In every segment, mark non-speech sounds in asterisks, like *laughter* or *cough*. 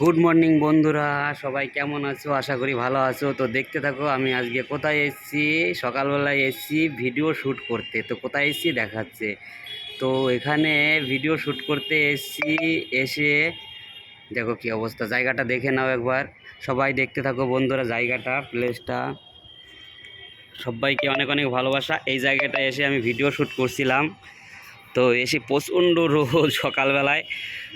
Good morning বন্ধুরা। সবাই কেমন আছো? আশা করি ভালো আছো। তো দেখতে থাকো, আমি আজকে কোথায় এসেছি? সকালবেলায় এসেছি ভিডিও শ্যুট করতে। তো কোথায় এসেছি দেখাচ্ছে। তো এখানে ভিডিও শ্যুট করতে এসেছি। এসে দেখো কি অবস্থা। জায়গাটা দেখে নাও একবার। সবাই দেখতে থাকো বন্ধুরা, জায়গাটা প্লেসটা সবাইকে অনেক অনেক ভালোবাসা। এই জায়গাটা এসে আমি ভিডিও শ্যুট করছিলাম। তো এসে প্রচণ্ড রোজ *laughs* সকালবেলায়।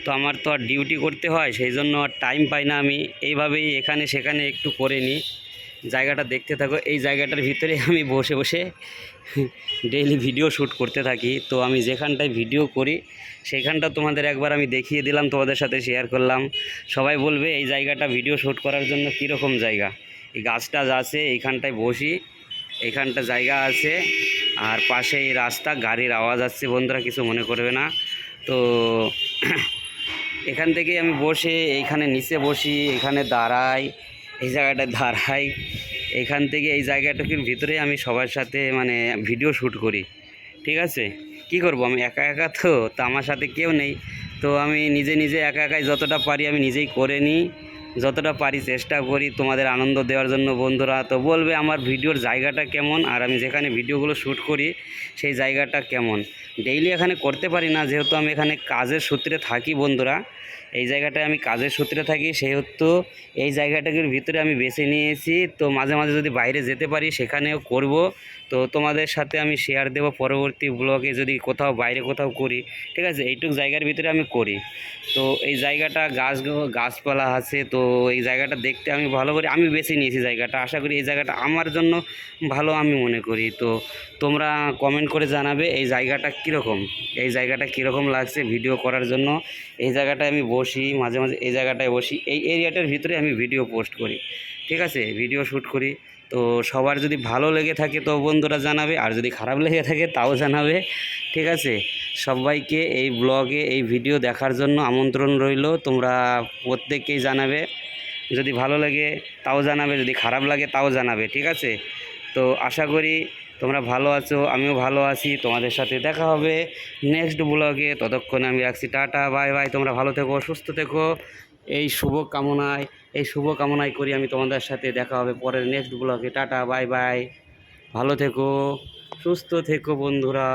তো আমার তো আর ডিউটি করতে হয়, সেই জন্য আর টাইম পাই না আমি। এইভাবেই এখানে সেখানে একটু করে নিই। জায়গাটা দেখতে থাকো, এই জায়গাটার ভিতরে আমি বসে বসে ডেইলি ভিডিও শ্যুট করতে থাকি। তো আমি যেখানটায় ভিডিও করি, সেখানটা তোমাদের একবার আমি দেখিয়ে দিলাম, তোমাদের সাথে শেয়ার করলাম। সবাই বলবে, এই জায়গাটা ভিডিও শ্যুট করার জন্য কীরকম জায়গা? এই গাছটা আছে, এইখানটায় বসি, এইখানটা জায়গা আছে। আর পাশে এই রাস্তা, গাড়ির আওয়াজ আসছে, বন্ধুরা কিছু মনে করবে না। তো *clears throat* এখান থেকে আমি বসে এইখানে নিচে বসি, এখানে দাঁড়াই, এই জায়গাটায় দাঁড়াই। এখান থেকে এই জায়গাটার ভিতরে আমি সবার সাথে মানে ভিডিও শ্যুট করি। ঠিক আছে? কি করব? আমি একা একা তো তো আমার সাথে কেউ নেই। তো আমি নিজে নিজে একা একাই যতটা পারি আমি নিজেই করে নিই। যতটা পারি চেষ্টা করি তোমাদের আনন্দ দেওয়ার জন্য বন্ধুরা। তো বলবে আমার ভিডিওর জায়গাটা কেমন? আর আমি যেখানে ভিডিওগুলো শ্যুট করি, সেই জায়গাটা কেমন? ডেইলি এখানে করতে পারি না, যেহেতু আমি এখানে কাজের সূত্রে থাকি বন্ধুরা। এই জায়গাটায় আমি কাজের সূত্রে থাকি, সেহেতু এই জায়গাটার ভিতরে আমি বেছে নিয়েছি। তো মাঝে মাঝে যদি বাইরে যেতে পারি, সেখানেও করব। তো তোমাদের সাথে আমি শেয়ার দেব পরবর্তী ব্লগে যদি কোথাও বাইরে কোথাও করি। ঠিক আছে? এইটুক জায়গার ভিতরে আমি করি। তো এই জায়গাটা গাছ গাছপালা আছে, তো এই জায়গাটা দেখতে আমি ভালো করি, আমি বেছে নিয়েছি জায়গাটা। আশা করি এই জায়গাটা আমার জন্য ভালো, আমি মনে করি। তো তোমরা কমেন্ট করে জানাবে এই জায়গাটা কীরকম? এই জায়গাটা কীরকম লাগছে ভিডিও করার জন্য? এই জায়গাটা আমি বসি, মাঝে মাঝে এই জায়গাটায় বসি, এই এরিয়াটার ভিতরে আমি ভিডিও পোস্ট করি। ঠিক আছে? ভিডিও শ্যুট করি। তো সবার যদি ভালো লেগে থাকে তো বন্ধুরা জানাবে, আর যদি খারাপ লেগে থাকে তাও জানাবে। ঠিক আছে? সবাইকে এই ব্লগে এই ভিডিও দেখার জন্য আমন্ত্রণ রইল। তোমরা প্রত্যেককেই জানাবে। যদি ভালো লাগে তাও জানাবে, যদি খারাপ লাগে তাও জানাবে। ঠিক আছে? তো আশা করি তোমরা ভালো আছো, আমিও ভালো আছি, তোমাদের সাথে দেখা হবে নেক্সট ব্লগে ততক্ষণে আমি রাখছি, টাটা বাই বাই তোমরা ভালো থেকো, সুস্থ থেকো। এই শুভ কামনায়, এই শুভ কামনায় করি আমি তোমাদের সাথে দেখা হবে পরের নেক্সট ব্লগে টাটা বাই বাই ভালো থেকো, সুস্থ থেকো বন্ধুরা।